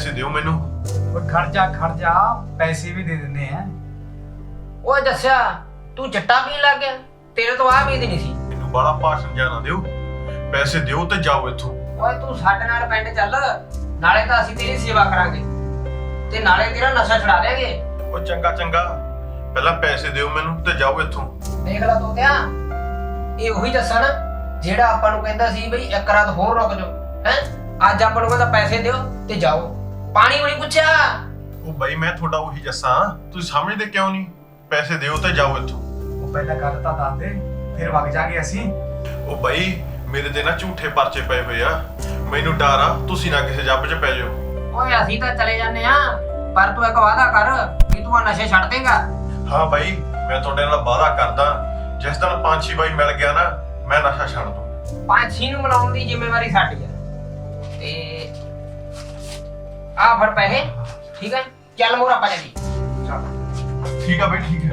ਪੈਸੇ ਦਿਓ ਮੈਨੂੰ। ਓਏ ਖੜ ਜਾ ਖੜ ਜਾ ਪੈਸੇ ਵੀ ਦੇ ਦਿੰਦੇ ਆ। ਓਏ ਦੱਸਿਆ ਤੂੰ ਜੱਟਾ ਪੀਣ ਲੱਗ ਗਿਆ ਤੇਰੇ ਤੋਂ ਆ ਉਮੀਦ ਨਹੀਂ ਸੀ। ਮੈਨੂੰ ਬੜਾ ਭਾਸ਼ਣ ਜਿਹਾ ਨਾ ਦਿਓ। ਪੈਸੇ ਦਿਓ ਤੇ ਜਾਓ ਇੱਥੋਂ। ਓਏ ਤੂੰ ਸਾਡੇ ਨਾਲ ਪਿੰਡ ਚੱਲ ਨਾਲੇ ਤਾਂ ਅਸੀਂ ਤੇਰੀ ਸੇਵਾ ਕਰਾਂਗੇ। ਤੇ ਨਾਲੇ ਤੇਰਾ ਨਸ਼ਾ ਛੁਡਾ ਦੇਾਂਗੇ। ਉਹ ਚੰਗਾ ਚੰਗਾ। ਪਹਿਲਾਂ ਪੈਸੇ ਦਿਓ ਮੈਨੂੰ ਤੇ ਜਾਓ ਇੱਥੋਂ। ਦੇਖ ਲਾ ਤੋਤਿਆ ਇਹ ਉਹੀ ਦੱਸਣ ਜਿਹੜਾ ਆਪਾਂ ਨੂੰ ਕਹਿੰਦਾ ਸੀ ਬਈ ਇੱਕ ਰਾਤ ਹੋਰ ਰੁਕ ਜਾਓ ਹੈ? ਅੱਜ ਆਪਾਂ ਨੂੰ ਕਹਿੰਦਾ ਪੈਸੇ ਦਿਓ ਤੇ ਜਾਓ। ਪਾਣੀ ਵੀ ਨਹੀਂ ਪੁੱਛਿਆ? ਉਹ ਬਾਈ ਮੈਂ ਤੁਹਾਡਾ ਉਹੀ ਜੱਸਾ ਤੁਸੀਂ ਸਮਝਦੇ ਕਿਉਂ ਨਹੀਂ? ਪੈਸੇ ਦਿਓ ਤੇ ਜਾਓ ਇੱਥੋਂ। ਉਹ ਪਹਿਲਾਂ ਗੱਲ ਤਾਂ ਦੱਸ ਦੇ ਫਿਰ ਵਗ ਜਾਗੇ ਅਸੀਂ। ਉਹ ਬਾਈ ਮੇਰੇ ਤੇ ਨਾ ਝੂਠੇ ਪਰਚੇ ਪਏ ਹੋਏ ਆ। ਮੈਨੂੰ ਡਰ ਆ ਤੁਸੀਂ ਨਾ ਕਿਸੇ ਜੱਬ 'ਚ ਪੈ ਜਾਓ ਓਏ ਅਸੀਂ ਤਾਂ ਚਲੇ ਜਾਂਦੇ ਆ ਪਰ ਤੂੰ ਇੱਕ ਵਾਅਦਾ ਕਰ ਕਿ ਤੂੰ ਆ ਨਸ਼ੇ ਛੱਡ ਦੇਂਗਾ। ਹਾਂ ਬਾਈ ਮੈਂ ਤੁਹਾਡੇ ਨਾਲ ਵਾਅਦਾ ਕਰਦਾ। ਜਿਸ ਦਿਨ ਪੰਛੀ ਬਾਈ ਮਿਲ ਗਿਆ ਨਾ ਮੈਂ ਨਸ਼ਾ ਛੱਡ ਦੂੰ। ਪੰਛੀ ਨੂੰ ਮਨਾਉਣ ਦੀ ਜ਼ਿੰਮੇਵਾਰੀ ਸਾਡੀ ਆ। ਤੇ ਆ ਫੜ ਪੈਸੇ, ਠੀਕ ਹੈ ਚੱਲ ਮੋਰਾ ਆਪਾਂ ਚੱਲੀ ਚੱਲ ਠੀਕ ਆ ਬਾਈ, ਠੀਕ ਹੈ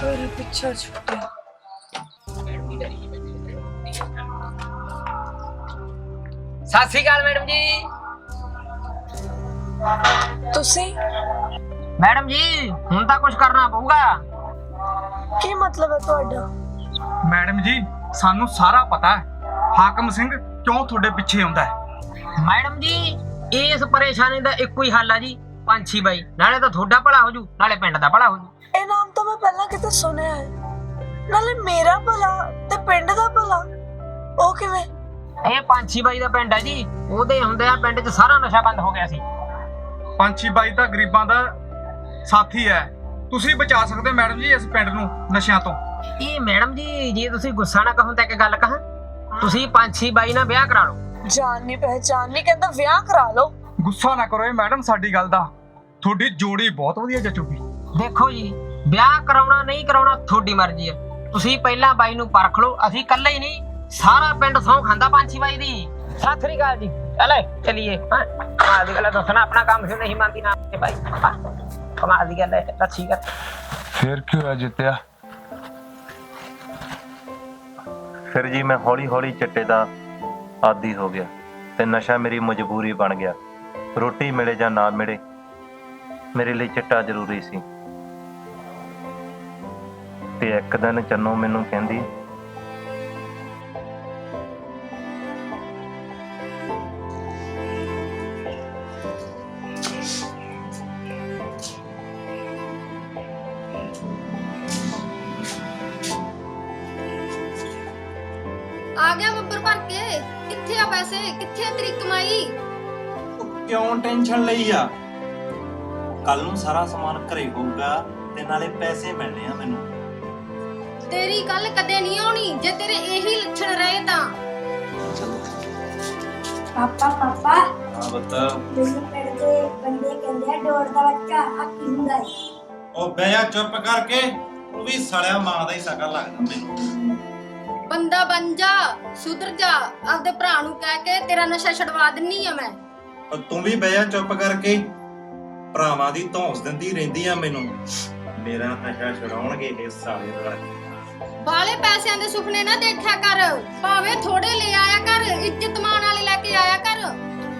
ਹੈ ਪਿੱਛਾ ਛੁੱਟਿਆ ਸਤਿ ਸ਼੍ਰੀ ਅਕਾਲ ਮੈਡਮ ਜੀ। ਤੁਸੀਂ? ਮੈਡਮ ਜੀ ਹੁਣ ਤਾਂ ਕੁਝ ਕਰਨਾ ਪਊਗਾ। ਕੀ ਮਤਲਬ ਹੈ ਤੁਹਾਡਾ? ਮੈਡਮ ਜੀ ਸਾਨੂੰ ਸਾਰਾ ਪਤਾ ਹੈ। ਹਾਕਮ ਸਿੰਘ ਕਿਉਂ ਤੁਹਾਡੇ ਪਿੱਛੇ ਆਉਂਦਾ ਹੈ? ਮੈਡਮ ਜੀ ਇਸ ਪਰੇਸ਼ਾਨੀ ਦਾ ਇੱਕੋ ਹੀ ਹੱਲ ਆ ਜੀ ਪੰਛੀ ਬਾਈ। ਨਾਲੇ ਤਾਂ ਤੁਹਾਡਾ ਭਲਾ ਹੋ ਜੂ ਨਾਲੇ ਪਿੰਡ ਦਾ ਭਲਾ ਹੋ ਜੂ। ਇਹ ਨਾਮ ਤਾਂ ਮੈਂ ਪਹਿਲਾਂ ਕਿਤੇ ਸੁਣਿਆ ਹੈ। ਨਾਲੇ ਮੇਰਾ ਭਲਾ ਤੇ ਪਿੰਡ ਦਾ ਭਲਾ ਉਹ ਕਿਵੇਂ? ਇਹ ਪੰਛੀ ਬਾਈ ਦਾ ਪਿੰਡ ਹੈ ਜੀ। ਉਹਦੇ ਹੁੰਦੇ ਆ ਪਿੰਡ 'ਚ ਸਾਰਾ ਨਸ਼ਾ ਬੰਦ ਹੋ ਗਿਆ ਸੀ। ਪੰਛੀ ਬਾਈ ਤਾਂ ਗਰੀਬਾਂ ਦਾ ਸਾਥੀ ਹੈ। ਤੁਸੀਂ ਬਚਾ ਸਕਦੇ ਹੋ ਮੈਡਮ ਜੀ ਇਸ ਪਿੰਡ ਨੂੰ ਨਸ਼ਿਆਂ ਤੋਂ। ਇਹ ਮੈਡਮ ਜੀ ਜੇ ਤੁਸੀਂ ਗੁੱਸਾ ਨਾ ਕਹੋ ਤਾਂ ਇੱਕ ਗੱਲ ਕਹਾਂ। ਤੁਸੀਂ ਪੰਛੀ ਬਾਈ ਨਾਲ ਵਿਆਹ ਕਰਾ ਲਓ। ਜਾਣ ਨਹੀਂ ਪਹਿਚਾਨ ਨਹੀਂ ਕਹਿੰਦਾ ਵਿਆਹ ਕਰਾ ਲਓ। ਗੁੱਸਾ ਨਾ ਕਰੋ ਇਹ ਮੈਡਮ ਸਾਡੀ ਗੱਲ ਦਾ। ਤੁਹਾਡੀ ਜੋੜੀ ਬਹੁਤ ਵਧੀਆ ਜਚੂਗੀ। ਦੇਖੋ ਜੀ ਵਿਆਹ ਕਰਾਉਣਾ ਨਹੀਂ ਕਰਾਉਣਾ ਤੁਹਾਡੀ ਮਰਜ਼ੀ ਹੈ। ਤੁਸੀਂ ਪਹਿਲਾਂ ਬਾਈ ਨੂੰ ਪਰਖ ਲਓ ਅਸੀਂ ਇਕੱਲੇ ਹੀ ਨਹੀਂ ਸਾਰਾ ਪਿੰਡ ਸੌ ਖਾਂਦਾ ਪੰਛੀ ਬਾਈ ਦੀ। ਸਤਿ ਸ੍ਰੀ ਅਕਾਲ ਜੀ। ਚਲੇ ਚਲੀਏ ਹਾਂ? ਕਮਾਲ ਦੀ ਗੱਲ ਹੈ ਦੱਸਣਾ ਆਪਣਾ ਕੰਮ ਕਿਉਂ ਨਹੀਂ ਮੰਨਦੀ ਨਾ ਤੇ ਬਾਈ। ਹਾਂ, ਕਮਾਲ ਦੀ ਗੱਲ ਹੈ ਤਾਂ ਠੀਕ ਹੈ ਫਿਰ ਕੀ ਹੋਇਆ ਜਿੱਤਿਆ? ਫਿਰ ਜੀ ਮੈਂ ਹੌਲੀ ਹੌਲੀ ਚਿੱਟੇ ਦਾ ਆਦੀ ਹੋ ਗਿਆ ਤੇ ਨਸ਼ਾ ਮੇਰੀ ਮਜਬੂਰੀ ਬਣ ਗਿਆ। ਰੋਟੀ ਮਿਲੇ ਜਾਂ ਨਾ ਮਿਲੇ ਮੇਰੇ ਲਈ ਚਿੱਟਾ ਜ਼ਰੂਰੀ ਸੀ। ਤੇ ਇੱਕ ਦਿਨ ਚੰਨੋ ਮੈਨੂੰ ਕਹਿੰਦੀ ਆ ਗਿਆ ਬੱਬਰ ਭਰ ਕੇ। ਕਿੱਥੇ ਆ ਪੈਸੇ? ਕਿੱਥੇ ਆ ਤੇਰੀ ਕਮਾਈ? ਕਿਉਂ ਟੈਨਸ਼ਨ ਲਈ ਆ? ਕੱਲ ਨੂੰ ਸਾਰਾ ਸਮਾਨ ਘਰੇ ਹੋਊਗਾ ਤੇ ਨਾਲੇ ਪੈਸੇ ਮਿਲਣੇ ਆ ਮੈਨੂੰ। ਤੇਰੀ ਗੱਲ ਕਦੇ ਨਹੀਂ ਆਉਣੀ ਜੇ ਤੇਰੇ ਇਹੀ ਲੱਛਣ ਰਹੇ ਤਾਂ। ਪਾਪਾ ਪਾਪਾ। ਹਾਂ ਬਤਾ। ਮੈਨੂੰ ਪਿੰਡ ਦੇ ਬੰਦੇ ਕਹਿੰਦੇ ਆ ਡੋਰ ਦਾ ਬੱਚਾ ਹੱਕੀ ਹੁੰਦਾ ਹੈ ਉਹ ਬਹਿ ਜਾ ਚੁੱਪ ਕਰਕੇ ਉਹ ਵੀ ਸੜਿਆ ਮਾਂ ਦਾ ਹੀ ਸਕਾ ਲੱਗਦਾ ਮੈਨੂੰ ਬੰਦਾ ਬਣ ਜਾ ਸੁਧਰ ਜਾ ਆਪਦੇ ਭਰਾ ਨੂੰ ਕਹਿ ਕੇ ਤੇਰਾ ਨਸ਼ਾ ਛਡਵਾ ਦਿੰਨੀ ਆ ਮੈਂ। ਉਹ ਤੂੰ ਵੀ ਬਹਿ ਜਾ ਚੁੱਪ ਕਰਕੇ। ਭਰਾਵਾਂ ਦੀ ਧੌਂਸ ਦਿੰਦੀ ਰਹਿੰਦੀ ਆ ਮੈਨੂੰ। ਮੇਰਾ ਨਸ਼ਾ ਛਡਾਉਣਗੇ ਇਹ ਸਾਲੇ ਰਲ ਕੇ ਬਾਲੇ ਪੈਸਿਆਂ ਦੇ ਸੁਪਨੇ ਨਾ ਦੇਖਿਆ ਕਰ। ਭਾਵੇਂ ਥੋੜੇ ਲੈ ਆਇਆ ਕਰ ਇੱਜ਼ਤ ਮਾਣ ਵਾਲੇ ਲੈ ਕੇ ਆਇਆ ਕਰ।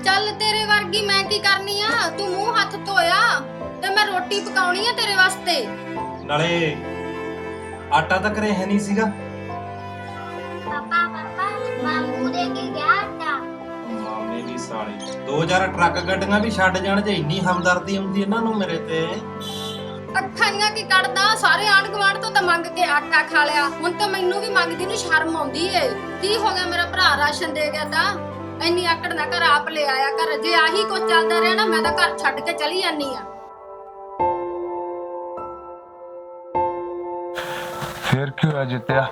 ਚੱਲ ਤੇਰੇ ਵਰਗੀ ਮੈਂ ਕੀ ਕਰਨੀ ਆ? ਤੂੰ ਮੂੰਹ ਹੱਥ ਧੋਇਆ ਤੇ ਮੈਂ ਰੋਟੀ ਪਕਾਉਣੀ ਆ ਤੇਰੇ ਵਾਸਤੇ। ਨਾਲੇ ਆਟਾ ਤਾਂ ਘਰੇ ਹੈ ਨਹੀਂ ਸੀਗਾ। ਪਾਪਾ ਪਾਪਾ ਮਾਮੂ ਦੇ ਕੇ ਗਿਆ ਤਾਂ ਮਾਮੇ ਦੀ ਸਾਲੀ। 2000 ਟਰੱਕ ਗੱਡੀਆਂ ਵੀ ਛੱਡ ਜਾਣ ਜੇ ਇੰਨੀ ਹਮਦਰਦੀ ਆਉਂਦੀ ਇਹਨਾਂ ਨੂੰ ਮੇਰੇ ਤੇ। ਅੱਖਾਂ ਦੀਆਂ ਕੀ ਕੱਢਦਾ? ਸਾਰੇ ਆਂਢ ਗੁਆਂਢ ਤੋਂ ਤਾਂ ਮੰਗ ਕੇ ਆਟਾ ਖਾ ਲਿਆ। ਹੁਣ ਤਾਂ ਮੈਨੂੰ ਵੀ ਮੰਗਦੀ ਨੂੰ ਸ਼ਰਮ ਆਉਂਦੀ ਏ। ਕੀ ਹੋ ਗਿਆ ਮੇਰਾ ਭਰਾ ਰਾਸ਼ਨ ਦੇ ਗਿਆ ਤਾਂ? ਇੰਨੀ ਆਕੜ ਨਾ ਕਰ, ਆਪ ਲੈ ਆਇਆ ਘਰ ਜੇ ਆਹੀ ਕੁਝ ਚੱਲਦਾ ਰਿਹਾ ਨਾ, ਮੈਂ ਤਾਂ ਘਰ ਛੱਡ ਕੇ ਚਲੀ ਜਾਨੀ ਆ। ਫੇਰ ਕਿਉਂ ਹੋਇਆ ਜਿੱਤਿਆ?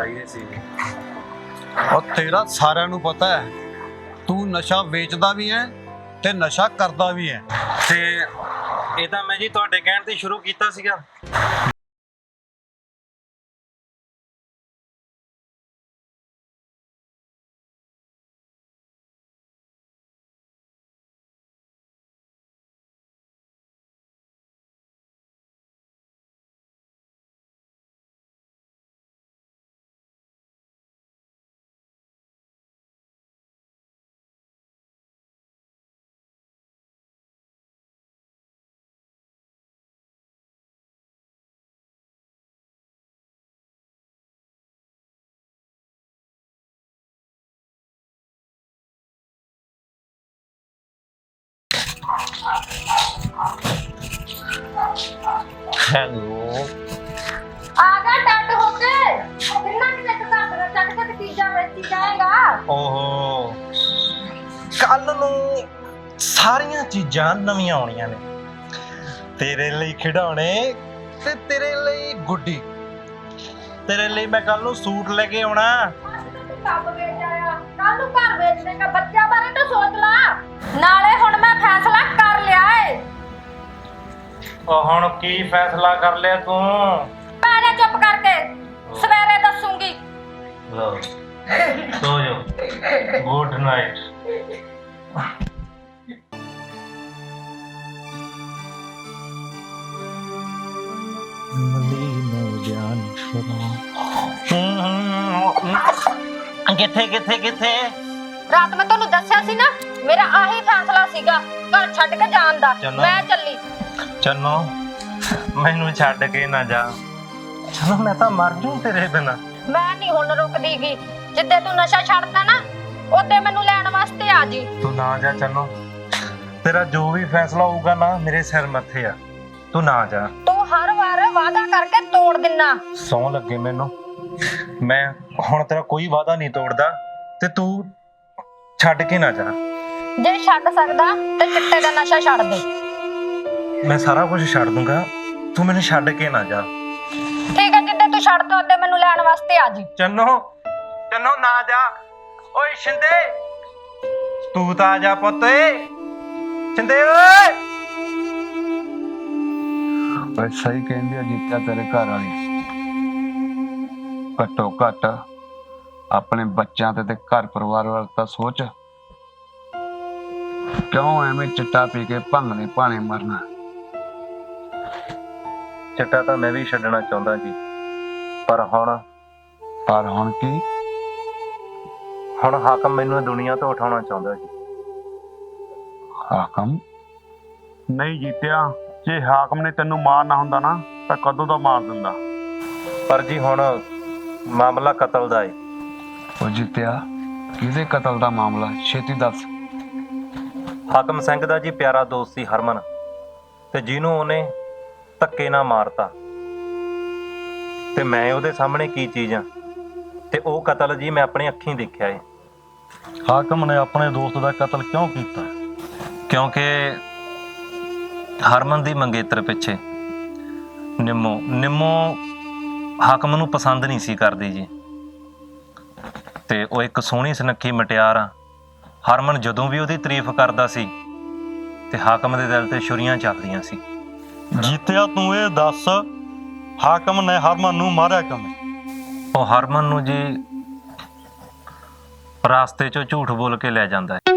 ਚਾਹੀਦੇ ਸੀ। ਉਹ ਤੇਰਾ ਸਾਰਿਆਂ ਨੂੰ ਪਤਾ ਹੈ ਤੂੰ ਨਸ਼ਾ ਵੇਚਦਾ ਵੀ ਹੈ ਤੇ ਨਸ਼ਾ ਕਰਦਾ ਵੀ ਹੈ। ਤੇ ਇਹ ਤਾਂ ਮੈਂ ਜੀ ਤੁਹਾਡੇ ਕਹਿਣ ਤੇ ਸ਼ੁਰੂ ਕੀਤਾ ਸੀਗਾ। ਹੈਲੋ। ਆ ਜਾ ਡੱਟ ਹੋ ਕੇ। ਕਿੰਨਾ ਕਿ ਚੱਕ ਘਰ ਦਾ ਚੱਕ ਚੱਕ ਚੀਜ਼ਾਂ ਵੇਚੀ ਜਾਏਗਾ। ਓਹੋ। ਕੱਲ ਨੂੰ ਸਾਰੀਆਂ ਚੀਜ਼ਾਂ ਨਵੀਆਂ ਆਉਣੀਆਂ ਨੇ। ਤੇਰੇ ਲਈ ਖਿਡੌਣੇ ਤੇ ਤੇਰੇ ਲਈ ਗੁੱਡੀ। ਤੇਰੇ ਲਈ ਮੈਂ ਕੱਲ ਨੂੰ ਸੂਟ ਲੈ ਕੇ ਆਉਣਾ। ਕੱਪ ਵੇਚ ਆਇਆ। ਕੱਲ ਨੂੰ ਘਰ ਵੇਚ ਦੇਗਾ। ਬੱਚਿਆਂ ਬਾਰੇ ਤਾਂ ਸੋਚ ਲਾ। ਨਾਲੇ ਹੁਣ ਮੈਂ ਫੈਸਲਾ ਕਰ ਲਿਆ ਏ। ਉਹ ਹੁਣ ਕੀ ਫੈਸਲਾ ਕਰ ਲਿਆ ਤੂੰ? ਜਾ ਚੁੱਪ ਕਰਕੇ ਸਵੇਰੇ ਦੱਸੂਗੀ। ਲੋ ਸੋ ਜਾ ਗੁੱਡ ਨਾਈਟ ਕਿੱਥੇ ਕਿੱਥੇ ਕਿੱਥੇ? ਰਾਤ ਮੈਂ ਤੁਹਾਨੂੰ ਦੱਸਿਆ ਸੀ ਨਾ ਮੇਰਾ ਆਹੀ ਫੈਸਲਾ ਸੀਗਾ। ਘਰ ਛੱਡ ਕੇ ਜਾਣ ਦਾ। ਚਲੋ। ਮੈਂ ਚੱਲੀ। ਚੰਨੋ ਮੈਨੂੰ ਛੱਡ ਕੇ ਨਾ ਜਾ। ਚਲੋ ਮੈਂ ਤਾਂ ਮਰ ਜੂ ਤੇਰੇ ਬਿਨਾ। ਮੈਂ ਨਹੀਂ ਹੁਣ ਰੁਕਦੀਗੀ ਜਿੱਦੇ ਤੂੰ ਨਸ਼ਾ ਛੱਡਦਾ ਨਾ ਉਹਦੇ ਮੈਨੂੰ ਲੈਣ ਵਾਸਤੇ ਆ ਜੀ। ਤੂੰ ਨਾ ਜਾ ਚੰਨੋ। ਤੇਰਾ ਜੋ ਵੀ ਫੈਸਲਾ ਹੋਊਗਾ ਨਾ ਮੇਰੇ ਸਿਰ ਮੱਥੇ ਆ। ਤੂੰ ਨਾ ਜਾ। ਤੂੰ ਹਰ ਵਾਰ ਵਾਅਦਾ ਕਰਕੇ ਤੋੜ ਦਿੰਨਾ। ਸੌ ਲੱਗੇ ਮੈਨੂੰ। ਮੈਂ ਹੁਣ ਤੇਰਾ ਕੋਈ ਵਾਅਦਾ ਨਹੀਂ ਤੋੜਦਾ ਤੇ ਤੂੰ ਛੱਡ ਕੇ ਨਾ ਜਾ। ਜੇ ਛੱਡ ਸਕਦਾ ਤੇ ਚਿੱਟੇ ਦਾ ਨਸ਼ਾ ਛੱਡ ਦੇ। ਮੈਂ ਸਾਰਾ ਕੁਝ ਛੱਡ ਦੂੰਗਾ। ਤੂੰ ਮੈਨੂੰ ਛੱਡ ਕੇ ਨਾ ਜਾ। ਠੀਕ ਹੈ ਜਿੱਦੇ ਤੂੰ ਛੱਡਦਾ ਉਹਦੇ ਮੈਨੂੰ ਲੈਣ ਵਾਸਤੇ ਆ ਜੀ। ਚੰਨੋ ਚੰਨੋ ਨਾ ਜਾ। ਓਏ ਸ਼ਿੰਦੇ ਤੂੰ ਤਾਂ ਆ ਜਾ ਪੁੱਤ ਏ। ਸ਼ਿੰਦੇ ਓਏ। ਪਰ ਸਹੀ ਕਹਿੰਦੇ ਆ ਜਿੱਤਿਆ ਤੇਰੇ ਘਰ ਵਾਲੀ। ਘੱਟੋ ਘੱਟ ਆਪਣੇ ਬੱਚਿਆਂ ਤੇ ਤੇ ਘਰ ਪਰਿਵਾਰ ਵੱਲ ਤਾਂ ਸੋਚ। ਕਿਉਂ ਐਵੇਂ ਚਿੱਟਾ ਪੀ ਕੇ ਭੰਗਣੇ ਭਾਣੇ ਮਰਨਾ? ਚਿੱਟਾ ਤਾਂ ਮੈਂ ਵੀ ਛੱਡਣਾ ਚਾਹੁੰਦਾ ਜੀ। ਪਰ ਹੁਣ ਪਰ ਹੁਣ ਕੀ? ਹੁਣ ਹਾਕਮ ਮੈਨੂੰ ਦੁਨੀਆ ਤੋਂ ਉਠਾਉਣਾ ਚਾਹੁੰਦਾ ਜੀ। ਹਾਕਮ? ਨਹੀਂ ਜਿੱਤਿਆ ਜੇ ਹਾਕਮ ਨੇ ਤੈਨੂੰ ਮਾਰਨਾ ਹੁੰਦਾ ਨਾ ਤਾਂ ਕਦੋਂ ਦਾ ਮਾਰ ਦਿੰਦਾ? ਪਰ ਜੀ ਹੁਣ ਮਾਮਲਾ ਕਤਲ ਦਾ ਏ। ਉਹ ਜਿੱਤਿਆ ਕਿਹਦੇ ਕਤਲ ਦਾ ਮਾਮਲਾ? ਛੇਤੀ ਦੱਸ। ਹਾਕਮ ਸਿੰਘ ਦਾ ਜੀ ਪਿਆਰਾ ਦੋਸਤ ਸੀ ਹਰਮਨ। ਤੇ ਜਿਹਨੂੰ ਉਹਨੇ ਧੱਕੇ ਨਾਲ ਮਾਰਤਾ। ਤੇ ਮੈਂ ਉਹਦੇ ਸਾਹਮਣੇ ਕੀ ਚੀਜ਼ ਆ? ਤੇ ਉਹ ਕਤਲ ਜੀ ਮੈਂ ਆਪਣੀ ਅੱਖੀਂ ਦੇਖਿਆ ਏ। ਹਾਕਮ ਨੇ ਆਪਣੇ ਦੋਸਤ ਦਾ ਕਤਲ ਕਿਉਂ ਕੀਤਾ? ਕਿਉਂਕਿ ਹਰਮਨ ਦੀ ਮੰਗੇਤਰ ਪਿੱਛੇ ਨਿੰਮੋ ਨਿੰਮੋ ਹਾਕਮ ਨੂੰ ਪਸੰਦ ਨਹੀਂ ਸੀ ਕਰਦੀ ਜੀ। ਤੇ ਉਹ ਇੱਕ ਸੋਹਣੀ ਸੁਨੱਖੀ ਮਟਿਆਰ ਆ। ਹਰਮਨ ਜਦੋਂ ਵੀ ਉਹਦੀ ਤਾਰੀਫ ਕਰਦਾ ਸੀ, ਤੇ ਹਾਕਮ ਦੇ ਦਿਲ ਤੇ ਛੁਰੀਆਂ ਚੱਲਦੀਆਂ ਸੀ। ਜਿੱਤਿਆ ਤੂੰ ਇਹ ਦੱਸ, ਹਾਕਮ ਨੇ ਹਰਮਨ ਨੂੰ ਮਾਰਿਆ ਕਿਵੇਂ ਉਹ ਹਰਮਨ ਨੂੰ ਜੀ ਰਾਸਤੇ 'ਚੋਂ ਝੂਠ ਬੋਲ ਕੇ ਲੈ ਜਾਂਦਾ ਹੈ।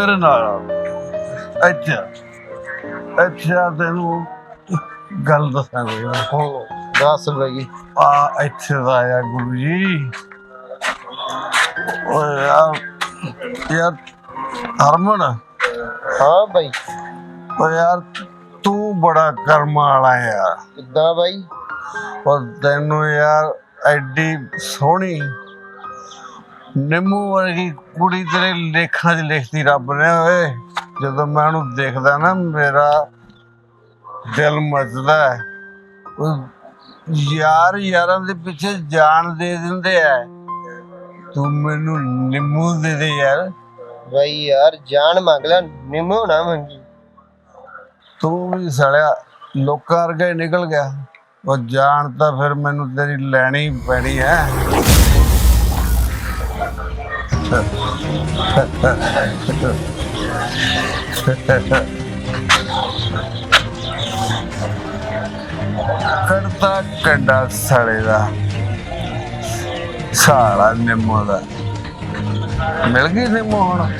ਮੇਰੇ ਨਾਲ ਆ। ਇੱਥੇ ਆ। ਇੱਥੇ ਆ ਤੈਨੂੰ ਗੱਲ ਦੱਸਾਂ ਕੋਈ ਹੋ ਦੱਸ ਬਈ। ਆ ਇੱਥੇ ਦਾ ਆ ਗੁਰੂ ਜੀ। ਓਏ ਯਾਰ ਯਾਰ ਹਰਮਨ। ਹਾਂ ਬਾਈ। ਓ ਯਾਰ ਤੂੰ ਬੜਾ ਕਰਮ ਵਾਲਾ ਯਾਰ ਕਿੱਦਾਂ ਬਾਈ? ਔਰ ਤੈਨੂੰ ਯਾਰ ਐਡੀ ਸੋਹਣੀ ਨਿੰਮੂ ਵਰਗੀ ਕੁੜੀ ਤੇਰੇ ਲੇਖਾਂ 'ਚ ਲਿਖਤੀ ਰੱਬ ਨੇ ਓਏ। ਜਦੋਂ ਮੈਂ ਉਹਨੂੰ ਦੇਖਦਾ ਨਾ ਮੇਰਾ ਦਿਲ ਮੱਚਦਾ ਹੈ। ਉਹ ਯਾਰ ਯਾਰਾਂ ਦੇ ਪਿੱਛੇ ਜਾਨ ਦੇ ਦਿੰਦੇ ਐ ਤੂੰ ਮੈਨੂੰ ਨਿੰਮੂ ਦੇ ਦੇ ਯਾਰ। ਬਾਈ ਯਾਰ ਜਾਨ ਮੰਗ ਲੈ ਨਿੰਮੋ ਨਾ ਮੰਗੀ। ਤੂੰ ਵੀ ਸੜਿਆ ਲੋਕਾਂ ਵਰਗਾ ਹੀ ਨਿਕਲ ਗਿਆ। ਉਹ ਜਾਣ ਤਾਂ ਫਿਰ ਮੈਨੂੰ ਤੇਰੀ ਲੈਣੀ ਪੈਣੀ ਹੈ। ਕਰਤਾ ਕੰਡਾ ਸੜੇ ਦਾ। ਸਾਲਾ ਨਿੰਮੋ ਦਾ। ਮਿਲ ਗਈ ਨਿੰਮੋ ਹੁਣ?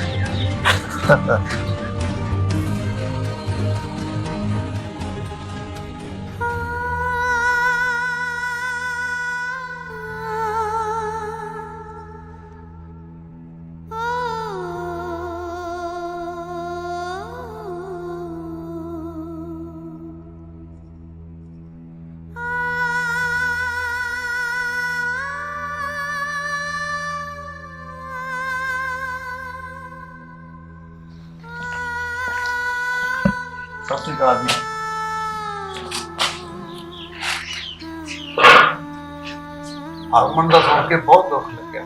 ਸੁਣ ਕੇ ਬਹੁਤ ਦੁੱਖ ਲੱਗਿਆ।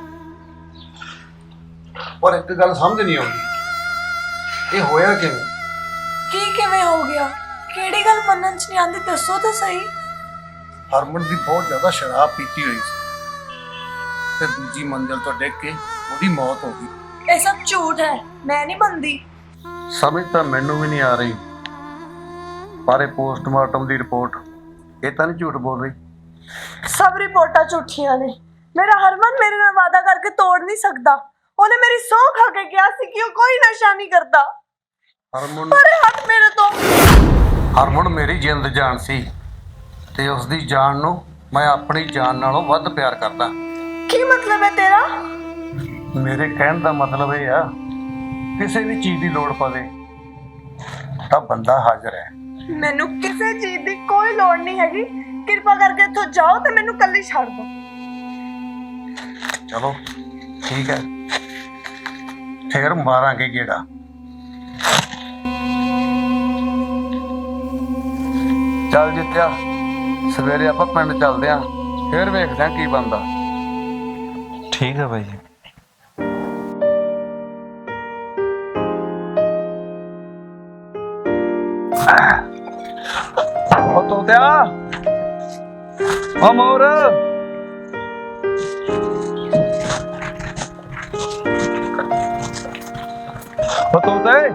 ਪਰ ਇੱਕ ਗੱਲ ਸਮਝ ਨਹੀਂ ਆਉਂਦੀ। ਇਹ ਹੋਇਆ ਕਿਵੇਂ? ਕੀ ਕਿਵੇਂ ਹੋ ਗਿਆ? ਕਿਹੜੀ ਗੱਲ ਮੰਨਣ ਚ ਨਹੀਂ ਆਂਦੀ ਦੱਸੋ ਤਾਂ ਸਹੀ। ਹਰਮਨ ਦੀ ਬਹੁਤ ਜ਼ਿਆਦਾ ਸ਼ਰਾਬ ਪੀਤੀ ਹੋਈ ਸੀ। ਤੇ ਦੂਜੀ ਮੰਜ਼ਲ ਤੋਂ ਡਿੱਗ ਕੇ ਉਹਦੀ ਮੌਤ ਹੋ ਗਈ। ਇਹ ਸਭ ਝੂਠ ਹੈ। ਮੈਂ ਨਹੀਂ ਮੰਨਦੀ। ਸਮਝ ਤਾਂ ਮੈਨੂੰ ਵੀ ਨਹੀਂ ਆ ਰਹੀ। ਪਰ ਇਹ ਪੋਸਟਮਾਰਟਮ ਦੀ ਰਿਪੋਰਟ ਇਹ ਤਾਂ ਨਹੀਂ ਝੂਠ ਬੋਲ ਰਹੀ। ਸਭ ਰਿਪੋਰਟਾਂ ਝੂਠੀਆਂ ਨੇ। ਮੇਰਾ ਹਰਮਨ ਮੇਰੇ ਨਾਲ ਵਾਅਦਾ ਕਰਕੇ ਤੋੜ ਨਹੀਂ ਸਕਦਾ। ਉਹਨੇ ਮੇਰੀ ਸਹੁੰ ਖਾ ਕੇ ਕਿਹਾ ਸੀ ਕਿ ਉਹ ਕੋਈ ਨਸ਼ਾ ਨਹੀਂ ਕਰਦਾ। ਹਰਮਨ ਪਰ ਹੱਥ ਮੇਰੇ ਤੋਂ ਹਰਮਨ ਮੇਰੀ ਜਿੰਦ ਜਾਨ ਸੀ ਤੇ ਉਸ ਦੀ ਜਾਨ ਨੂੰ ਮੈਂ ਆਪਣੀ ਜਾਨ ਨਾਲੋਂ ਵੱਧ ਪਿਆਰ ਕਰਦਾ। ਕੀ ਮਤਲਬ ਹੈ ਤੇਰਾ? ਮੇਰੇ ਕਹਿਣ ਦਾ ਮਤਲਬ ਇਹ ਆ ਕਿਸੇ ਵੀ ਚੀਜ਼ ਦੀ ਲੋੜ ਪਵੇ ਤਾਂ ਬੰਦਾ ਹਾਜ਼ਰ ਹੈ। ਮੈਨੂੰ ਕਿਸੇ ਚੀਜ਼ ਦੀ ਕੋਈ ਲੋੜ ਨਹੀਂ ਹੈਗੀ। ਕਿਰਪਾ ਕਰਕੇ ਇੱਥੋਂ ਜਾਓ ਤੇ ਮੈਨੂੰ ਕੱਲੀ ਛੱਡ ਦਿਓ। ਚਲੋ ਠੀਕ ਹੈ। ਫੇਰ ਮਾਰਾਂਗੇ ਗੇੜਾ। ਚੱਲ ਜਿੱਤਿਆ। ਸਵੇਰੇ ਆਪਾਂ ਪਿੰਡ ਚੱਲਦੇ ਆਂ। ਫੇਰ ਵੇਖਦੇ ਆਂ ਕੀ ਬਣਦਾ। ਠੀਕ ਹੈ ਜੀ। ਉਹ ਤੋਤਿਆ। ਉਹ ਮੋਰ। ਤੋਤੇ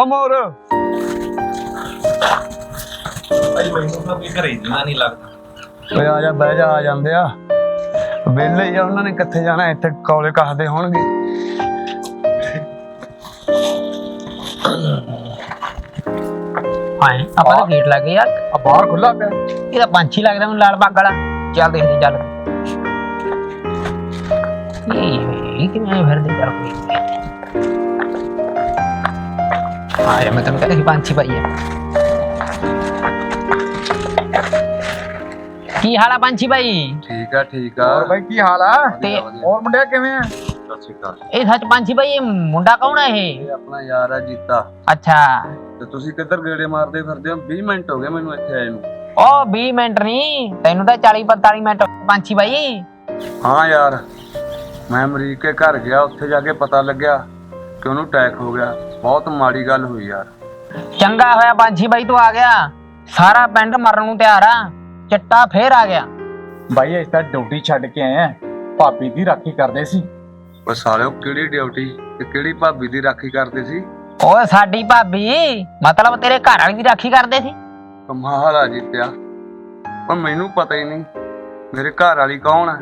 ਉਹ ਮੋਰ ਭਾਈ ਮੈਨੂੰ ਤਾਂ ਵੀ ਘਰੇ ਜਨਾ ਨਹੀਂ ਲੱਗਦਾ। ਓਏ ਆ ਜਾ ਬਹਿ ਜਾ ਆ ਜਾਂਦੇ ਆ। ਵਿਹਲੇ ਹੀ ਆ ਉਹਨਾਂ ਨੇ ਕਿੱਥੇ ਜਾਣਾ? ਇੱਥੇ ਕੌਲੇ ਕਹਦੇ ਹੋਣਗੇ। ਹਾਂ ਆਪਾਂ ਤਾਂ ਗੇਟ ਲੱਗੇ ਯਾਰ। ਆ ਬਾਹਰ ਖੁੱਲਾ ਪਿਆ। ਇਹ ਤਾਂ ਪੰਛੀ ਲੱਗਦਾ ਮੈਨੂੰ ਲਾਲ ਪੱਗ ਵਾਲਾ। ਚੱਲ ਦੇਖਦੇ ਚੱਲ। ਇਹ ਇਹ ਕਿਵੇਂ ਫਿਰਦੇ ਚੱਲ ਕੋਈ। ਕਹਿੰਦਾ ਸੀ ਪੰਛੀ ਪਾਈ ਹੈ ਕੀ ਹਾਲ ਆ ਪੰਛੀ ਭਾਈ ਠੀਕ ਆ ਠੀਕ ਆ ਹੋਰ ਬਾਈ ਕੀ ਹਾਲ ਆ ਤੇ ਹੋਰ ਮੁੰਡਿਆ ਕਿਵੇਂ ਆ ਇਹ ਸੱਚ ਪੰਛੀ ਭਾਈ ਇਹ ਮੁੰਡਾ ਕੌਣ ਹੈ ਇਹ ਇਹ ਆਪਣਾ ਯਾਰ ਆ ਜੀਤਾ। ਅੱਛਾ ਤੇ ਤੁਸੀਂ ਕਿੱਧਰ ਗੇੜੇ ਮਾਰਦੇ ਫਿਰਦੇ ਹੋ? 20 ਮਿੰਟ ਹੋ ਗਏ ਮੈਨੂੰ ਇੱਥੇ ਆਏ ਨੂੰ। ਉਹ 20 ਮਿੰਟ ਨਹੀਂ। ਤੈਨੂੰ ਤਾਂ 40 45 ਮਿੰਟ ਪੰਛੀ ਭਾਈ ਹਾਂ ਯਾਰ ਮੈਂ ਅਮਰੀਕ ਕੇ ਘਰ ਗਿਆ ਉੱਥੇ ਜਾ ਕੇ ਪਤਾ ਲੱਗਿਆ। ਕਿ ਉਹਨੂੰ ਅਟੈਕ ਹੋ ਗਿਆ? ਬਹੁਤ ਮਾੜੀ ਗੱਲ ਹੋਈ ਯਾਰ। ਚੰਗਾ ਹੋਇਆ ਪੰਛੀ ਬਾਈ ਤੂੰ ਆ ਗਿਆ। ਸਾਰਾ ਪਿੰਡ ਮਰਨ ਨੂੰ ਤਿਆਰ ਆ। ਚੱਟਾ ਫੇਰ ਆ ਗਿਆ। ਬਾਈ ਇਸ ਤਾਂ ਡਿਊਟੀ ਛੱਡ ਕੇ ਆਏ ਆ। ਭਾਬੀ ਦੀ ਰਾਖੀ ਕਰਦੇ ਸੀ। ਉਹ ਸਾਲਿਓ ਕਿਹੜੀ ਡਿਊਟੀ ਤੇ ਕਿਹੜੀ ਭਾਬੀ ਦੀ ਰਾਖੀ ਕਰਦੇ ਸੀ? ਓਏ ਸਾਡੀ ਭਾਬੀ ਮਤਲਬ ਤੇਰੇ ਘਰ ਵਾਲੀ ਦੀ ਰਾਖੀ ਕਰਦੇ ਸੀ। ਕਮਾਲ ਆ ਜਿੱਤਿਆ ਪਰ ਮੈਨੂੰ ਪਤਾ ਹੀ ਨਹੀਂ ਮੇਰੇ ਘਰ ਵਾਲੀ ਕੌਣ ਹੈ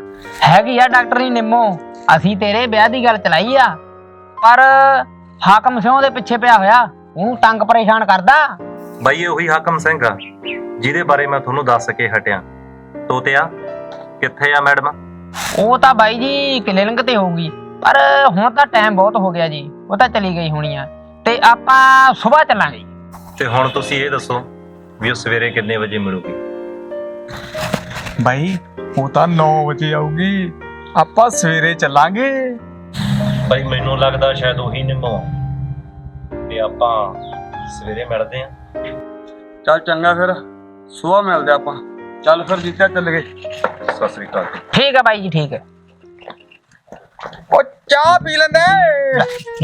ਹੈਗੀ ਆ ਡਾਕਟਰ ਨਿੰਮੋ। ਅਸੀਂ ਤੇਰੇ ਵਿਆਹ ਦੀ ਗੱਲ ਚਲਾਈ ਆ। ਪਰ ਹਾਕਮ ਸਿੰਘ ਦੇ ਪਿੱਛੇ ਪਿਆ ਹੋਇਆ ਉਹਨੂੰ ਤੰਗ ਪਰੇਸ਼ਾਨ ਕਰਦਾ? ਬਾਈ ਇਹ ਉਹੀ ਹਾਕਮ ਸਿੰਘ ਆ ਜਿਹਦੇ ਬਾਰੇ ਮੈਂ ਤੁਹਾਨੂੰ ਦੱਸ ਕੇ ਹਟਿਆ। ਤੋਤਿਆ ਕਿੱਥੇ ਆ ਮੈਡਮ? ਉਹ ਤਾਂ ਬਾਈ ਜੀ ਕਲਿਨਿਕ ਤੇ ਹੋਊਗੀ ਪਰ ਹੁਣ ਤਾਂ ਟਾਈਮ ਬਹੁਤ ਹੋ ਗਿਆ ਜੀ ਉਹ ਤਾਂ ਚਲੀ ਗਈ ਹੋਣੀ ਆ। ਤੇ ਆਪਾਂ ਸਵੇਰ ਚੱਲਾਂਗੇ। ਤੇ ਹੁਣ ਤੁਸੀਂ ਇਹ ਦੱਸੋ ਵੀ ਉਹ ਸਵੇਰੇ ਕਿੰਨੇ ਵਜੇ ਮਿਲੂਗੀ? ਬਾਈ ਉਹ ਤਾਂ 9 ਵਜੇ ਆਊਗੀ ਆਪਾਂ ਸਵੇਰੇ ਚੱਲਾਂਗੇ। ਬਾਈ ਮੈਨੂੰ ਲੱਗਦਾ ਸ਼ਾਇਦ ਉਹੀ ਨਿੰਮੋ। ਤੇ ਆਪਾਂ ਸਵੇਰੇ ਮਿਲਦੇ ਆਂ ਚੱਲ ਚੰਗਾ ਫਿਰ ਸੁਬਾਹ ਮਿਲਦੇ ਆਪਾਂ। ਚੱਲ ਫਿਰ ਜਿੱਤਿਆ ਚੱਲ ਗਏ। ਸਤਿ ਸ੍ਰੀ ਅਕਾਲ ਠੀਕ ਹੈ ਬਾਈ ਜੀ ਠੀਕ ਹੈ। ਉਹ ਚਾਹ ਪੀ ਲੈਂਦੇ।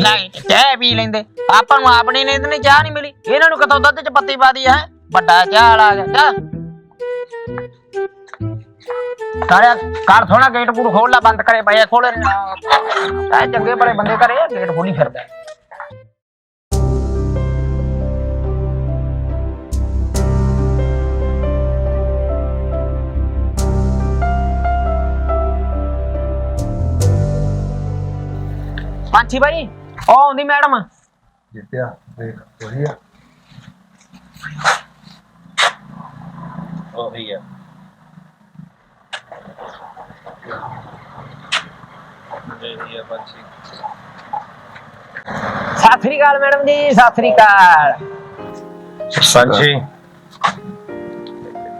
ਲੈ ਚਾਹ ਪੀ ਲੈਂਦੇ। ਆਪਾਂ ਨੂੰ ਆਪਣੀ ਨੀਂਦ ਨਹੀਂ ਚਾਹ ਨਹੀਂ ਮਿਲੀ। ਇਹਨਾਂ ਨੂੰ ਕਿਥੋਂ ਦੁੱਧ ਚ ਪੱਤੀ ਪਾ ਦੀ ਹੈ? ਵੱਡਾ ਚਾਹ ਵਾਲਾ ਆ ਗਿਆ। ਜਾ ਕਾਲਿਆ ਕਾਰ ਥੋੜਾ ਗੇਟ ਕੂੜ ਖੋਲ ਲਾ, ਬੰਦ ਕਰੇ, ਪਏ ਖੋਲੇ ਚਾਹ ਚੰਗੇ ਬੜੇ ਬੰਦੇ ਕਰੇ ਗੇਟ ਖੋਲੀ ਫਿਰਦਾ ਪੰਛੀ ਭਾਈ ਉਹ ਆਉਂਦੀ ਮੈਡਮ ਜਿੱਤਿਆ, ਦੇਖ ਵਧੀਆ ਉਹੀ ਆ। ਜਿਹੜੀ ਆ ਪੰਛੀ ਸਤਿ ਸ੍ਰੀ ਅਕਾਲ ਮੈਡਮ ਜੀ ਸਤਿ ਸ੍ਰੀ ਅਕਾਲ। ਪੰਛੀ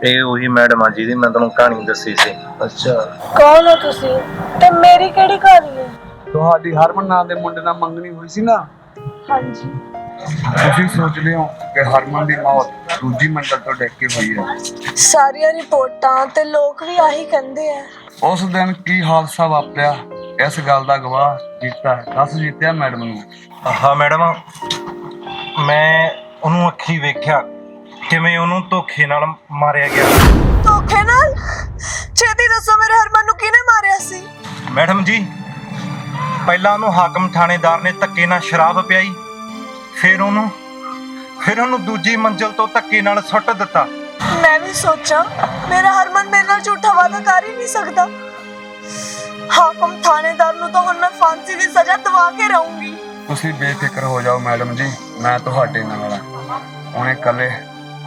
ਇਹ ਉਹੀ ਮੈਡਮ ਆ ਜਿਹਦੀ ਮੈਂ ਤੁਹਾਨੂੰ ਕਹਾਣੀ ਦੱਸੀ ਸੀ। ਅੱਛਾ। ਕੌਣ ਹੋ ਤੁਸੀਂ? ਤੇ ਮੇਰੀ ਕਿਹੜੀ ਕਹਾਣੀ ਹੈ? ਤੁਹਾਡੀ ਹਰਮਨ ਨਾਂ ਦੇ ਮੁੰਡੇ ਨਾਲ ਮੰਗਣੀ ਹੋਈ ਸੀ ਨਾ? ਹਾਂਜੀ। ਤੁਸੀਂ ਸੋਚ ਲਿਓ ਕਿ ਹਰਮਨ ਦੀ ਮੌਤ ਦੂਜੀ ਮੰਜ਼ਲ ਤੋਂ ਡਿੱਗ ਕੇ ਹੋਈ ਹੈ। ਸਾਰੀਆਂ ਰਿਪੋਰਟਾਂ ਤੇ ਲੋਕ ਵੀ ਆਹੀ ਕਹਿੰਦੇ ਆ। ਉਸ ਦਿਨ ਕੀ ਹਾਦਸਾ ਵਾਪਰਿਆ? ਇਸ ਗੱਲ ਦਾ ਗਵਾਹ ਜੀਤਾ ਹੈ। ਦੱਸ ਜੀਤਿਆ ਮੈਡਮ ਨੂੰ। ਹਾਂ ਮੈਡਮ। ਮੈਂ ਉਹਨੂੰ ਅੱਖੀ ਵੇਖਿਆ ਕਿਵੇਂ ਉਹਨੂੰ ਧੋਖੇ ਨਾਲ ਮਾਰਿਆ ਗਿਆ। ਧੋਖੇ ਨਾਲ? ਛੇਤੀ ਦੱਸੋ ਮੇਰੇ ਹਰਮਨ ਨੂੰ ਕਿਹਨੇ ਮਾਰਿਆ ਸੀ? ਮੈਡਮ ਜੀ ਪਹਿਲਾਂ ਉਹਨੂੰ ਹਾਕਮ ਥਾਣੇਦਾਰ ਨੇ ਧੱਕੇ ਨਾਲ ਸ਼ਰਾਬ ਪਿਆਈ ਫਿਰ ਉਹਨੂੰ ਫਿਰ ਉਹਨੂੰ ਦੂਜੀ ਮੰਜ਼ਲ ਤੋਂ ਧੱਕੇ ਨਾਲ ਸੁੱਟ ਦਿੱਤਾ। ਮੈਂ ਵੀ ਸੋਚਾਂ, ਮੇਰਾ ਹਰਮਨ ਮੇਰੇ ਨਾਲ ਝੂਠਾ ਵਾਅਦਾ ਕਰ ਹੀ ਨਹੀਂ ਸਕਦਾ। ਹਾਕਮ ਥਾਣੇਦਾਰ ਨੂੰ ਤਾਂ ਹੁਣ ਮੈਂ ਫਾਂਸੀ ਦੀ ਸਜ਼ਾ ਦਵਾ ਕੇ ਰਹੂੰਗੀ। ਤੁਸੀਂ ਬੇਫਿਕਰ ਹੋ ਜਾਓ ਮੈਡਮ ਜੀ, ਮੈਂ ਤੁਹਾਡੇ ਨਾਲ ਹਾਂ ਉਹਨੇ ਇਕੱਲੇ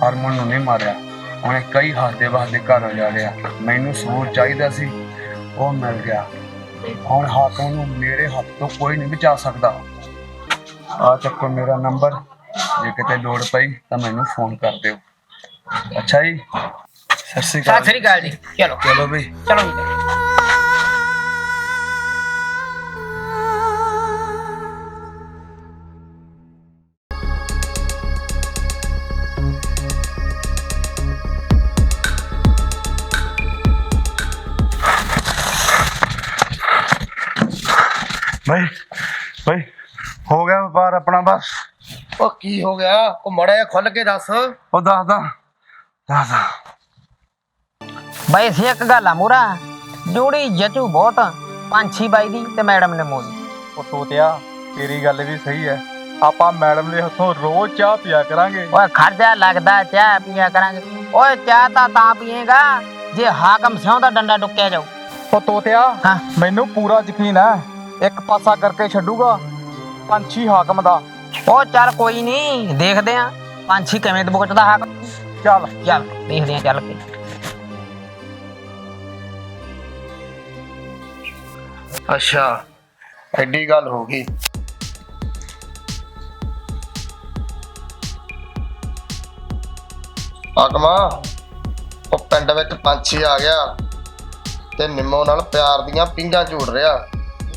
ਹਰਮਨ ਨੂੰ ਨਹੀਂ ਮਾਰਿਆ। ਉਹਨੇ ਕਈ ਹੱਸਦੇ ਵਸਦੇ ਘਰ ਉਜਾੜਿਆ। ਮੈਨੂੰ ਸਬੂਤ ਚਾਹੀਦਾ ਸੀ, ਉਹ ਮਿਲ ਗਿਆ। ਹੁਣ ਹਾਕਮ ਨੂੰ ਮੇਰੇ ਹੱਥ ਤੋਂ ਕੋਈ ਨਹੀਂ ਬਚਾ ਸਕਦਾ। ਆ ਚੱਕੋ ਮੇਰਾ ਨੰਬਰ, ਜੇ ਕਿਤੇ ਲੋੜ ਪਈ ਤਾਂ ਮੈਨੂੰ ਫੋਨ ਕਰ ਦਿਓ। ਅੱਛਾ ਜੀ। ਸਤਿ ਸ਼੍ਰੀ ਸਤਿ ਅਕਾਲ ਸ੍ਰੀ ਅਕਾਲ ਜੀ। ਚਲੋ। ਚਲੋ ਬਈ ਚਲੋ ਜੀ। ਬਈ ਬਈ ਹੋ ਗਿਆ ਵਪਾਰ ਆਪਣਾ ਬਸ? ਉਹ ਕੀ ਹੋ ਗਿਆ? ਉਹ ਮੜਾ ਖੁੱਲ ਕੇ ਦੱਸ। ਉਹ ਦੱਸਦਾ। ਬਈ ਸੀ ਇੱਕ ਗੱਲ ਆ ਮੂਰਾ ਜੋੜੀ ਜਚੂ ਬਹੁਤ ਪੰਛੀ ਬਾਈ ਦੀ ਤੇ ਮੈਡਮ ਨੇ ਮੋਦੀ ਉਹ ਤੋਤਿਆ ਤੇਰੀ ਗੱਲ ਵੀ ਸਹੀ ਹੈ ਆਪਾਂ ਮੈਡਮ ਦੇ ਹੱਥੋਂ ਰੋਜ਼ ਚਾਹ ਪੀਆ ਕਰਾਂਗੇ। ਓਏ ਖਰਚਾ ਲੱਗਦਾ ਚਾਹ ਪੀਆ ਕਰਾਂਗੇ। ਓਏ ਚਾਹ ਤਾਂ ਤਾਂ ਪੀਏਗਾ ਜੇ ਹਾਕਮ ਸਿਉਂ ਦਾ ਡੰਡਾ ਡੁੱਕਿਆ ਜਾਊ। ਉਹ ਤੋਤਿਆ ਹਾਂ। ਮੈਨੂੰ ਪੂਰਾ ਯਕੀਨ ਹੈ ਇੱਕ ਪਾਸਾ ਕਰਕੇ ਛੱਡੂਗਾ ਪੰਛੀ ਹਾਕਮ ਦਾ। ਉਹ ਚੱਲ ਕੋਈ ਨਹੀਂ ਦੇਖਦੇ ਆ। ਪੰਛੀ ਕਿਵੇਂ ਦਬੋਚਦਾ ਹਾਕਮ। ਚੱਲ ਚੱਲ ਦੇਖਦੇ ਆ ਚੱਲ ਕੇ। ਅੱਛਾ ਐਡੀ ਗੱਲ ਹੋ ਗਈ। ਆਗਮਾ ਉਹ ਪਿੰਡ ਵਿੱਚ ਪੰਛੀ ਆ ਗਿਆ ਤੇ ਨਿੰਮੋ ਨਾਲ ਪਿਆਰ ਦੀਆਂ ਪਿੰਗਾਂ ਝੂੜ ਰਿਹਾ।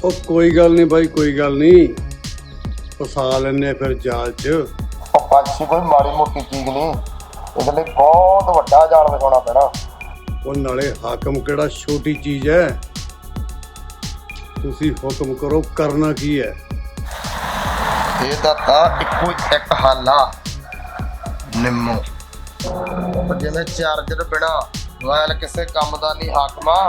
ਉਹ ਕੋਈ ਗੱਲ ਨਹੀਂ ਬਾਈ ਕੋਈ ਗੱਲ ਨਹੀਂ। ਫਸਾ ਲੈਨੇ ਫਿਰ ਜਾਲ 'ਚ। ਉਹ ਪੰਛੀ ਕੋਈ ਮਾੜੀ ਮੋਟੀ ਚੀਜ਼ ਨਹੀਂ। ਇਹਦੇ ਲਈ ਬਹੁਤ ਵੱਡਾ ਜਾਲ ਵਿਛਾਉਣਾ ਪੈਣਾ। ਉਹ ਨਾਲੇ ਹਾਕਮ ਕਿਹੜਾ ਛੋਟੀ ਚੀਜ਼ ਹੈ? ਤੁਸੀਂ ਹੁਕਮ ਕਰੋ ਕਰਨਾ ਕੀ ਹੈ? ਇਹਦਾ ਤਾਂ ਇੱਕੋ ਇੱਕ ਹੱਲ ਆ ਨਿੰਮੋ। ਉਹ ਜਿਵੇਂ ਚਾਰਜਰ ਬਿਨਾ ਮੋਬਾਈਲ ਕਿਸੇ ਕੰਮ ਦਾ ਨਹੀਂ ਹਾਕਮਾ।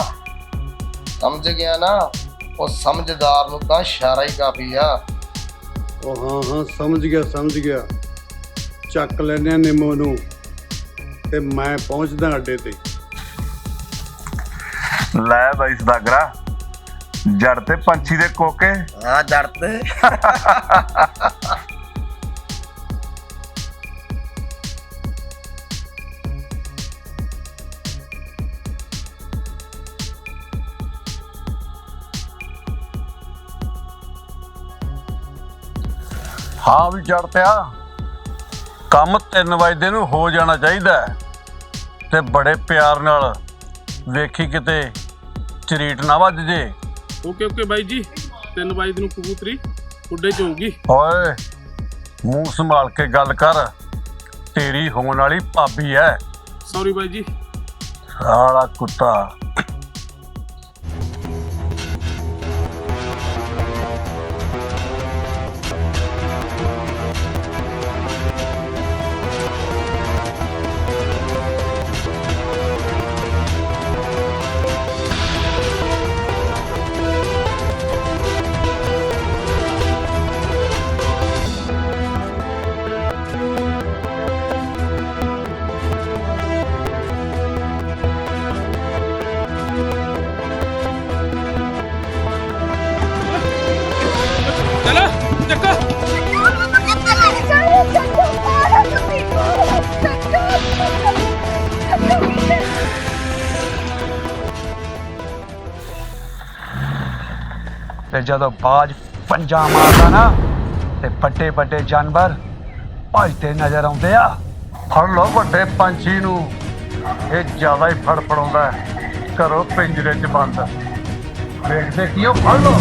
ਸਮਝ ਗਿਆ ਨਾ? ਉਹ ਸਮਝਦਾਰ ਨੂੰ ਤਾਂ ਇਸ਼ਾਰਾ ਹੀ ਕਾਫੀ ਆ। ਉਹ ਹਾਂ ਹਾਂ ਸਮਝ ਗਿਆ ਸਮਝ ਗਿਆ। ਚੱਕ ਲੈਨੇ ਨਿੰਮੋ ਨੂੰ। ਤੇ ਮੈਂ ਪਹੁੰਚਦਾ ਅੱਡੇ ਤੇ। ਲੈ ਬਾਈ ਸਦਾਗਰਾ ਜੜ ਤੇ ਪੰਛੀ ਦੇ ਕੋਕੇ। ਆ ਜੜ ਤੇ। ਹਾਂ ਵੀ ਚੜ ਪਿਆ ਕੰਮ 3 ਵਜੇ ਨੂੰ ਹੋ ਜਾਣਾ ਚਾਹੀਦਾ ਹੈ। ਤੇ ਬੜੇ ਪਿਆਰ ਨਾਲ ਵੇਖੀ ਕਿਤੇ ਚਰੀਟ ਨਾ ਵੱਜ ਜੇ। ਓਕੇ ਓਕੇ ਬਾਈ ਜੀ। ਤਿੰਨ ਬਾਈ ਨੂੰ ਕਬੂਤਰੀ ਉੱਡੇ ਚ ਹੋਊਗੀ। ਓਏ ਮੂੰਹ ਸੰਭਾਲ ਕੇ ਗੱਲ ਕਰ। ਤੇਰੀ ਹੋਣ ਵਾਲੀ ਭਾਬੀ ਐ ਸੌਰੀ ਬਾਈ ਜੀ। ਸਾਲਾ ਕੁੱਤਾ। ਤੇ ਜਦੋਂ ਬਾਜ ਪੰਜਾ ਮਾਰਦਾ ਨਾ, ਤੇ ਵੱਡੇ ਵੱਡੇ ਜਾਨਵਰ ਭੱਜਦੇ ਨਜ਼ਰ ਆਉਂਦੇ ਆ। ਫੜ ਲੋ ਵੱਡੇ ਪੰਛੀ ਨੂੰ। ਇਹ ਜ਼ਿਆਦਾ ਹੀ ਫੜਫੜਾਉਂਦਾ ਹੈ। ਕਰੋ ਪਿੰਜਰੇ 'ਚ ਬੰਦ। ਵੇਖਦੇ ਕੀ ਉਹ ਫੜ ਲੋ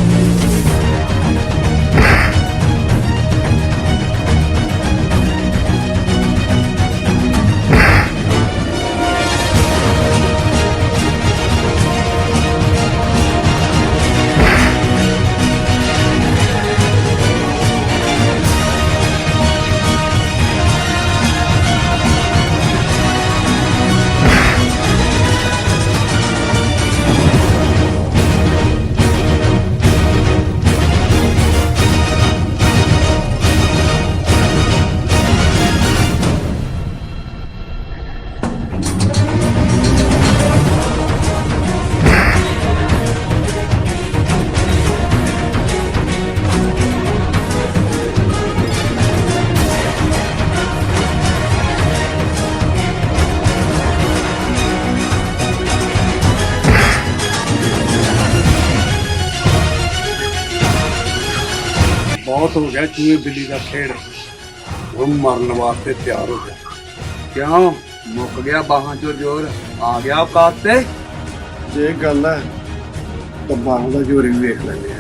ਗਿਆ ਚੂਹੇ ਬਿੱਲੀ ਦਾ ਖੇਡ। ਹੁਣ ਮਰਨ ਵਾਸਤੇ ਤਿਆਰ ਹੋ। ਜਾ ਕਿਉਂ? ਮੁੱਕ ਗਿਆ ਬਾਹਾਂ ਚੋਂ ਜ਼ੋਰ ਆ ਗਿਆ ਔਕਾਤ ਤੇ। ਜੇ ਗੱਲ ਹੈ ਤਾਂ ਬਾਹਰ ਦਾ ਜੋਰ ਵੀ ਵੇਖ ਲੈਂਦੇ ਆ।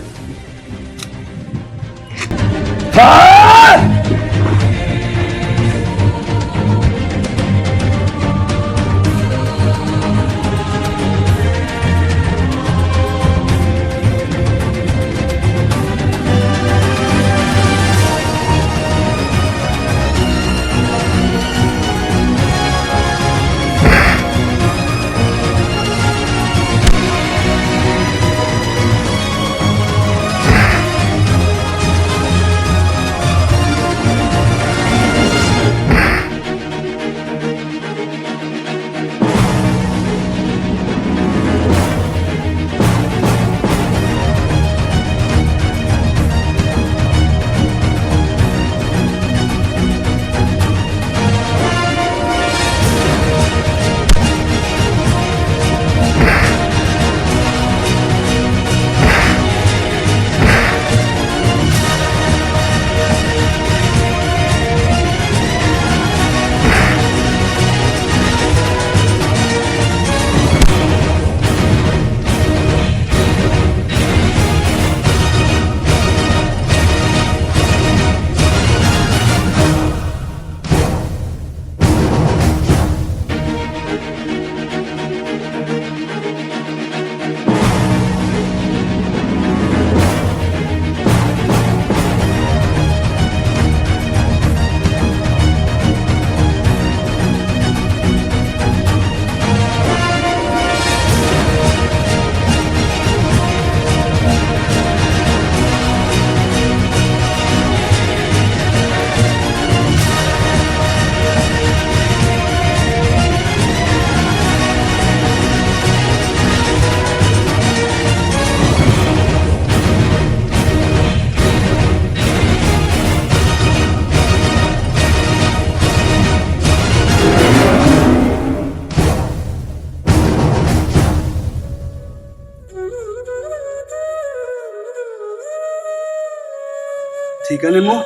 ਹੈ ਨਿੰਮੋ